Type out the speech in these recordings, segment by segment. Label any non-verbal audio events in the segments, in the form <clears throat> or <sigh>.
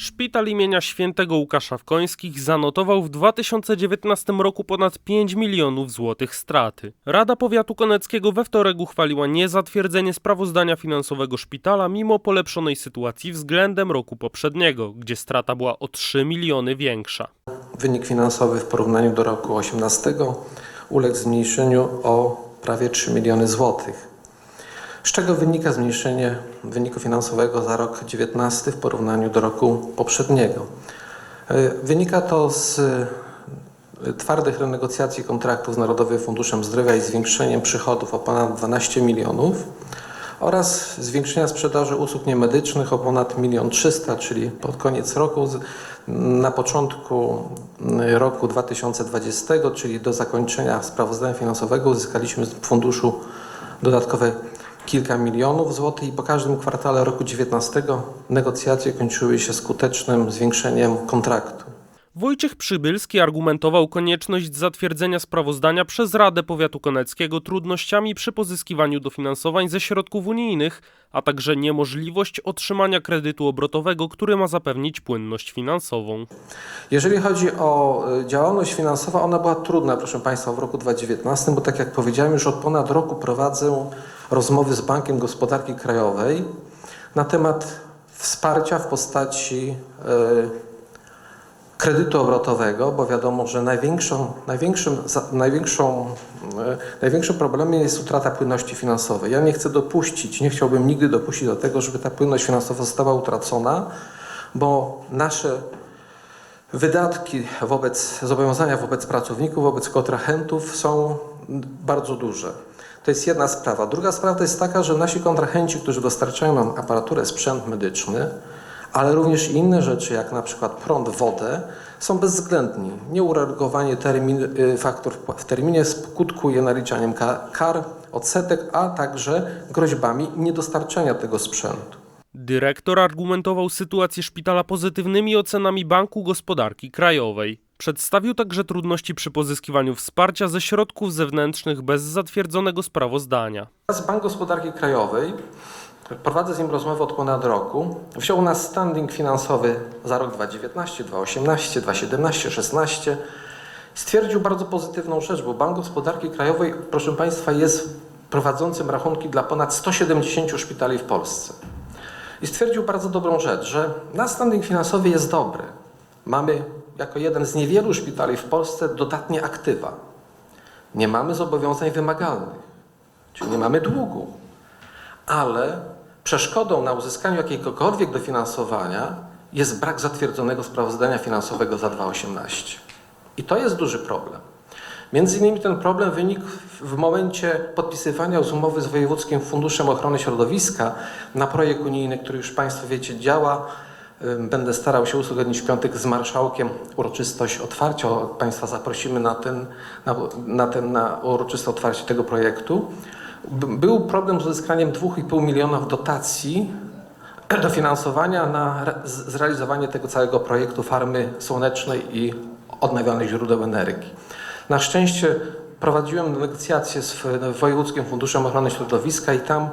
Szpital imienia świętego Łukasza w Końskich zanotował w 2019 roku ponad 5 milionów złotych straty. Rada Powiatu Koneckiego we wtorek uchwaliła niezatwierdzenie sprawozdania finansowego szpitala mimo polepszonej sytuacji względem roku poprzedniego, gdzie strata była o 3 miliony większa. Wynik finansowy w porównaniu do roku 2018 uległ zmniejszeniu o prawie 3 miliony złotych. Z czego wynika zmniejszenie wyniku finansowego za rok 2019 w porównaniu do roku poprzedniego? E, Wynika to z e, twardych renegocjacji kontraktów z Narodowym Funduszem Zdrowia i zwiększeniem przychodów o ponad 12 milionów oraz zwiększenia sprzedaży usług niemedycznych o ponad 1 300 czyli pod koniec roku, na początku mm, roku 2020, czyli do zakończenia sprawozdania finansowego uzyskaliśmy z funduszu dodatkowe kilka milionów złotych i po każdym kwartale roku 2019 negocjacje kończyły się skutecznym zwiększeniem kontraktu. Wojciech Przybylski argumentował konieczność zatwierdzenia sprawozdania przez Radę Powiatu Koneckiego trudnościami przy pozyskiwaniu dofinansowań ze środków unijnych, a także niemożliwość otrzymania kredytu obrotowego, który ma zapewnić płynność finansową. Jeżeli chodzi o y, działalność finansową, ona była trudna, proszę Państwa, w roku 2019, bo tak jak powiedziałem, już od ponad roku prowadzę rozmowy z Bankiem Gospodarki Krajowej na temat wsparcia w postaci y, kredytu obrotowego, bo wiadomo, że największą, największym, największą, e, największym problemem jest utrata płynności finansowej. Ja nie chcę dopuścić, nie chciałbym nigdy dopuścić do tego, żeby ta płynność finansowa została utracona, bo nasze wydatki wobec zobowiązania wobec pracowników, wobec kontrahentów są bardzo duże. To jest jedna sprawa. Druga sprawa to jest taka, że nasi kontrahenci, którzy dostarczają nam aparaturę, sprzęt medyczny, ale również inne rzeczy, jak na przykład prąd, wodę, są bezwzględni. Nieureagowanie termin, y, faktur w- terminie skutkuje naliczaniem ka- kar, odsetek, a także groźbami niedostarczania tego sprzętu. Dyrektor argumentował sytuację szpitala pozytywnymi ocenami Banku Gospodarki Krajowej. Przedstawił także trudności przy pozyskiwaniu wsparcia ze środków zewnętrznych bez zatwierdzonego sprawozdania. Teraz Bank Gospodarki Krajowej, prowadzę z nim rozmowę od ponad roku, wziął u nas standing finansowy za rok 2019, 2018, 2017, 2016. Stwierdził bardzo pozytywną rzecz, bo Bank Gospodarki Krajowej, proszę Państwa, jest prowadzącym rachunki dla ponad 170 szpitali w Polsce. I stwierdził bardzo dobrą rzecz, że nasz standing finansowy jest dobry. Mamy jako jeden z niewielu szpitali w Polsce dodatnie aktywa. Nie mamy zobowiązań wymagalnych czyli nie mamy długu. Ale przeszkodą na uzyskaniu jakiegokolwiek dofinansowania jest brak zatwierdzonego sprawozdania finansowego za 2018. I to jest duży problem. Między innymi ten problem wynikł w momencie podpisywania z umowy z Wojewódzkim Funduszem Ochrony Środowiska na projekt unijny, który już Państwo wiecie działa. Będę starał się uzgodnić w piątek z marszałkiem uroczystość otwarcia. Państwa zaprosimy na, ten, na, na, ten, na uroczyste otwarcie tego projektu. Był problem z uzyskaniem 2,5 milionów dotacji <clears throat> dofinansowania na zrealizowanie tego całego projektu farmy słonecznej i odnawialnych źródeł energii. Na szczęście prowadziłem negocjacje z w- Wojewódzkim Funduszem Ochrony Środowiska i tam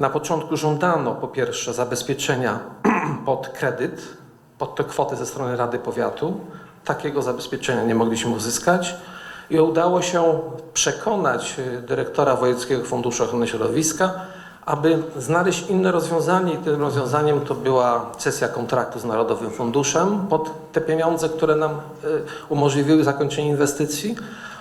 na początku żądano po pierwsze zabezpieczenia <clears throat> pod kredyt, pod tę kwotę ze strony Rady Powiatu. Takiego zabezpieczenia nie mogliśmy uzyskać i udało się przekonać y, dyrektora Wojewódzkiego Funduszu Ochrony Środowiska, aby znaleźć inne rozwiązanie i tym rozwiązaniem to była cesja kontraktu z Narodowym Funduszem pod te pieniądze, które nam y, umożliwiły zakończenie inwestycji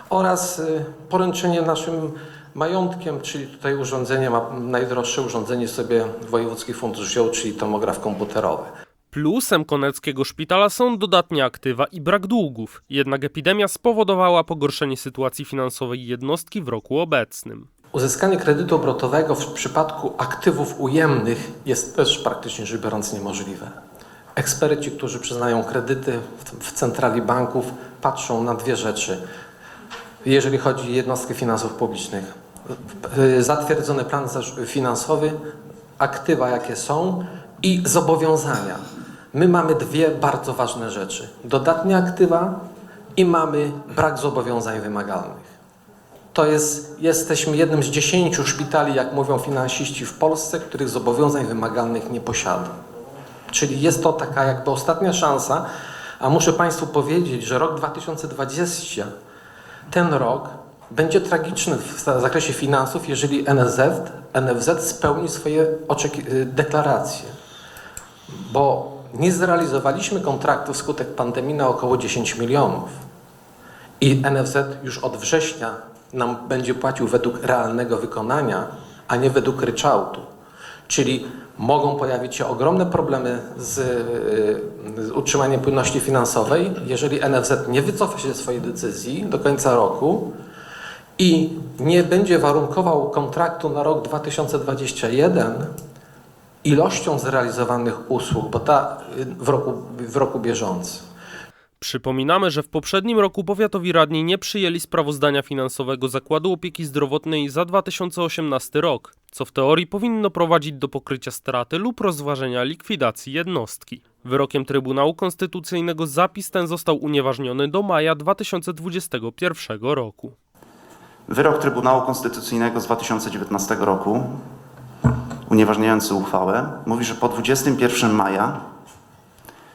oraz y, poręczenie naszym majątkiem, czyli tutaj urządzenie, ma najdroższe urządzenie sobie Wojewódzki Fundusz wziął, czyli tomograf komputerowy. Plusem koneckiego szpitala są dodatnie aktywa i brak długów, jednak epidemia spowodowała pogorszenie sytuacji finansowej jednostki w roku obecnym. Uzyskanie kredytu obrotowego w przypadku aktywów ujemnych jest też praktycznie rzecz biorąc niemożliwe. Eksperci, którzy przyznają kredyty w, centrali banków, patrzą na dwie rzeczy. Jeżeli chodzi o jednostki finansów publicznych, zatwierdzony plan finansowy, aktywa jakie są i zobowiązania. My mamy dwie bardzo ważne rzeczy. Dodatnie aktywa i mamy brak zobowiązań wymagalnych. To jest, jesteśmy jednym z dziesięciu szpitali, jak mówią finansiści w Polsce, których zobowiązań wymagalnych nie posiada. Czyli jest to taka jakby ostatnia szansa, a muszę Państwu powiedzieć, że rok 2020, ten rok będzie tragiczny w zakresie finansów, jeżeli NFZ, NFZ spełni swoje y, deklaracje. Bo nie zrealizowaliśmy kontraktu wskutek pandemii na około 10 milionów. I NFZ już od września nam będzie płacił według realnego wykonania, a nie według ryczałtu. Czyli mogą pojawić się ogromne problemy z, y, z utrzymaniem płynności finansowej, jeżeli NFZ nie wycofa się ze swojej decyzji do końca roku i nie będzie warunkował kontraktu na rok 2021 ilością zrealizowanych usług, bo ta w roku, w roku bieżącym. Przypominamy, że w poprzednim roku powiatowi radni nie przyjęli sprawozdania finansowego Zakładu Opieki Zdrowotnej za 2018 rok, co w teorii powinno prowadzić do pokrycia straty lub rozważenia likwidacji jednostki. Wyrokiem Trybunału Konstytucyjnego zapis ten został unieważniony do maja 2021 roku. Wyrok Trybunału Konstytucyjnego z 2019 roku, unieważniający uchwałę, mówi, że po 21 maja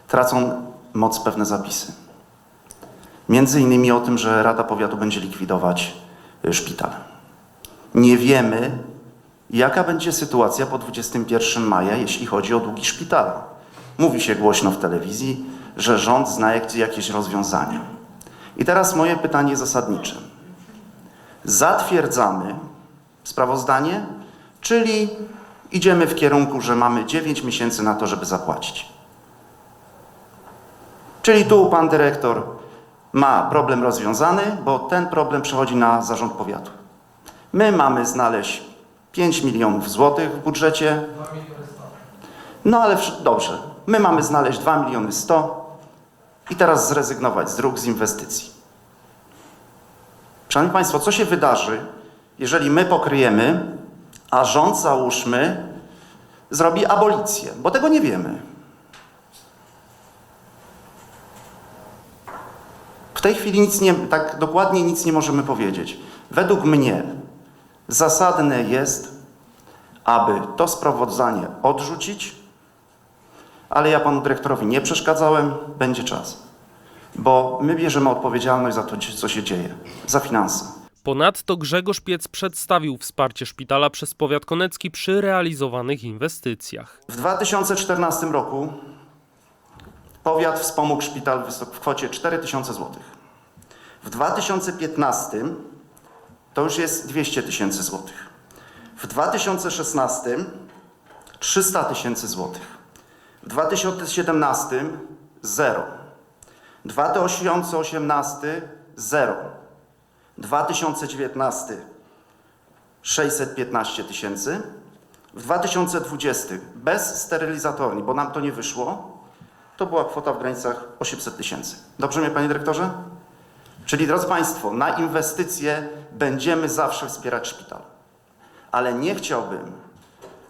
tracą moc pewne zapisy. Między innymi o tym, że Rada Powiatu będzie likwidować y, szpital. Nie wiemy, jaka będzie sytuacja po 21 maja, jeśli chodzi o długi szpitala. Mówi się głośno w telewizji, że rząd zna jak- jakieś rozwiązania. I teraz moje pytanie zasadnicze zatwierdzamy sprawozdanie, czyli idziemy w kierunku, że mamy 9 miesięcy na to, żeby zapłacić. Czyli tu pan dyrektor ma problem rozwiązany, bo ten problem przechodzi na zarząd powiatu. My mamy znaleźć 5 milionów złotych w budżecie. No ale dobrze, my mamy znaleźć 2 miliony 100 i teraz zrezygnować z dróg, z inwestycji. Szanowni Państwo, co się wydarzy, jeżeli my pokryjemy, a rząd, załóżmy, zrobi abolicję? Bo tego nie wiemy. W tej chwili nic nie, tak dokładnie nic nie możemy powiedzieć. Według mnie zasadne jest, aby to sprawozdanie odrzucić, ale ja panu dyrektorowi nie przeszkadzałem, będzie czas. Bo my bierzemy odpowiedzialność za to, co się dzieje, za finanse. Ponadto Grzegorz Piec przedstawił wsparcie szpitala przez powiat konecki przy realizowanych inwestycjach. W 2014 roku powiat wspomógł szpital w kwocie 4000 zł. W 2015 to już jest 200 tysięcy złotych. W 2016 300 tysięcy złotych. W 2017 zero. 2018 zero. 2019 615 tysięcy. W 2020 bez sterylizatorni, bo nam to nie wyszło, to była kwota w granicach 800 tysięcy. Dobrze mnie, panie dyrektorze? Czyli, drodzy Państwo, na inwestycje będziemy zawsze wspierać szpital. Ale nie chciałbym,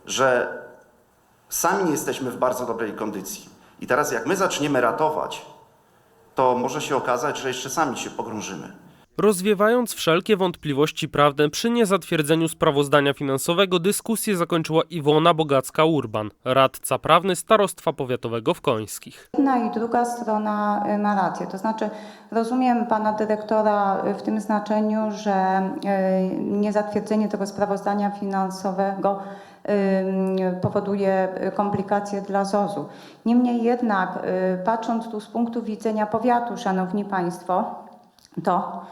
że sami nie jesteśmy w bardzo dobrej kondycji. I teraz, jak my zaczniemy ratować, to może się okazać, że jeszcze sami się pogrążymy. Rozwiewając wszelkie wątpliwości prawne przy niezatwierdzeniu sprawozdania finansowego, dyskusję zakończyła Iwona Bogacka-Urban, radca prawny Starostwa Powiatowego w Końskich. Jedna i druga strona y, ma rację. To znaczy, rozumiem pana dyrektora y, w tym znaczeniu, że y, niezatwierdzenie tego sprawozdania finansowego powoduje komplikacje dla ZOZ-u. Niemniej jednak, y, patrząc tu z punktu widzenia powiatu, szanowni państwo, to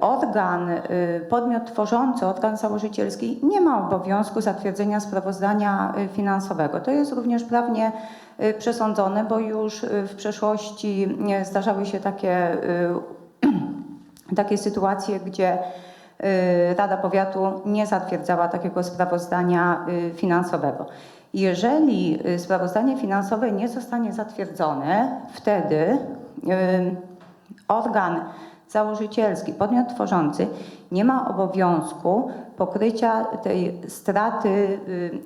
organ, y, podmiot tworzący, organ założycielski nie ma obowiązku zatwierdzenia sprawozdania y, finansowego. To jest również prawnie przesądzone, bo już w przeszłości zdarzały się takie, <clears throat> takie sytuacje, gdzie Rada Powiatu nie zatwierdzała takiego sprawozdania y, finansowego. Jeżeli y, sprawozdanie finansowe nie zostanie zatwierdzone, wtedy y, organ założycielski, podmiot tworzący nie ma obowiązku pokrycia tej straty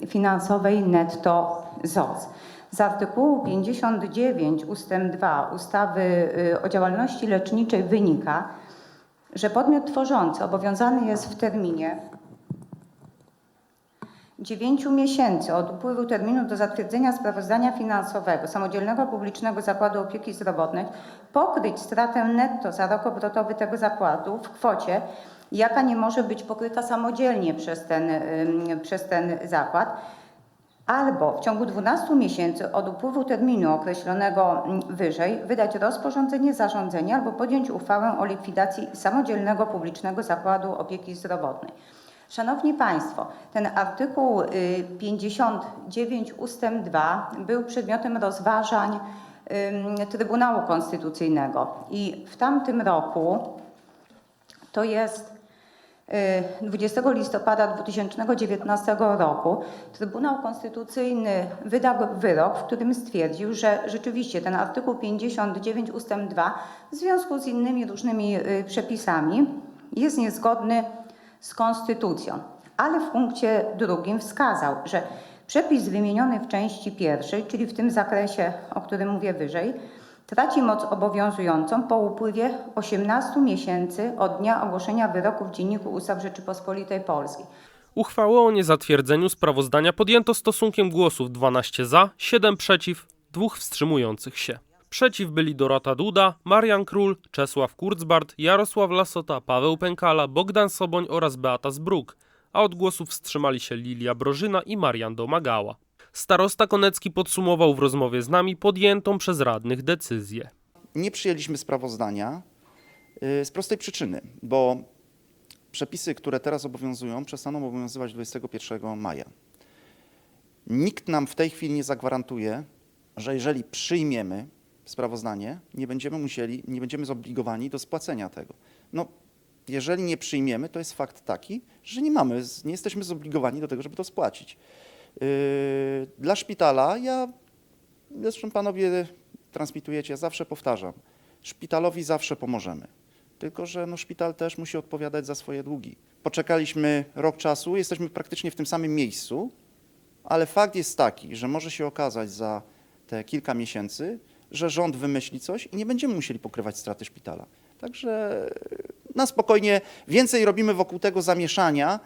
y, finansowej netto ZOZ. Z artykułu 59 ustęp 2 ustawy y, o działalności leczniczej wynika, że podmiot tworzący obowiązany jest w terminie 9 miesięcy od upływu terminu do zatwierdzenia sprawozdania finansowego samodzielnego publicznego zakładu opieki zdrowotnej pokryć stratę netto za rok obrotowy tego zakładu w kwocie, jaka nie może być pokryta samodzielnie przez ten, przez ten zakład, albo w ciągu 12 miesięcy od upływu terminu określonego wyżej wydać rozporządzenie, zarządzenie albo podjąć uchwałę o likwidacji samodzielnego publicznego zakładu opieki zdrowotnej. Szanowni Państwo, ten artykuł y, 59 ustęp 2 był przedmiotem rozważań Trybunału Konstytucyjnego i w tamtym roku, to jest y, 20 listopada 2019 roku, Trybunał Konstytucyjny wydał wyrok, w którym stwierdził, że rzeczywiście ten artykuł 59 ustęp 2 w związku z innymi różnymi y, przepisami jest niezgodny z konstytucją, ale w punkcie drugim wskazał, że przepis wymieniony w części pierwszej, czyli w tym zakresie, o którym mówię wyżej, traci moc obowiązującą po upływie 18 miesięcy od dnia ogłoszenia wyroku w Dzienniku Ustaw Rzeczypospolitej Polskiej. Uchwałę o niezatwierdzeniu sprawozdania podjęto stosunkiem głosów 12 za, 7 przeciw, dwóch wstrzymujących się. Przeciw byli Dorota Duda, Marian Król, Czesław Kurzbart, Jarosław Lasota, Paweł Pękala, Bogdan Soboń oraz Beata Zbruk, a od głosów wstrzymali się Lilia Brożyna i Marian Domagała. Starosta Konecki podsumował w rozmowie z nami podjętą przez radnych decyzję. Nie przyjęliśmy sprawozdania y, z prostej przyczyny, bo przepisy, które teraz obowiązują, przestaną obowiązywać 21 maja. Nikt nam w tej chwili nie zagwarantuje, że jeżeli przyjmiemy sprawozdanie, nie będziemy musieli, nie będziemy zobligowani do spłacenia tego. No, jeżeli nie przyjmiemy, to jest fakt taki, że nie mamy, nie jesteśmy zobligowani do tego, żeby to spłacić. Yy, Dla szpitala ja, zresztą panowie transmitujecie, ja zawsze powtarzam, szpitalowi zawsze pomożemy. Tylko, że no, szpital też musi odpowiadać za swoje długi. Poczekaliśmy rok czasu, jesteśmy praktycznie w tym samym miejscu, ale fakt jest taki, że może się okazać za te kilka miesięcy, że rząd wymyśli coś i nie będziemy musieli pokrywać straty szpitala. Także na spokojnie więcej robimy wokół tego zamieszania,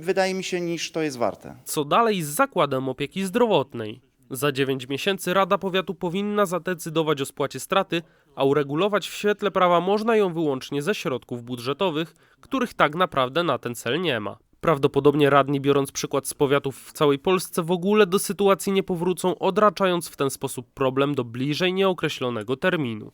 wydaje mi się, niż to jest warte. Co dalej z zakładem opieki zdrowotnej? Za 9 miesięcy Rada Powiatu powinna zadecydować o spłacie straty, a uregulować w świetle prawa można ją wyłącznie ze środków budżetowych, których tak naprawdę na ten cel nie ma. Prawdopodobnie radni, biorąc przykład z powiatów w całej Polsce, w ogóle do sytuacji nie powrócą, odraczając w ten sposób problem do bliżej nieokreślonego terminu.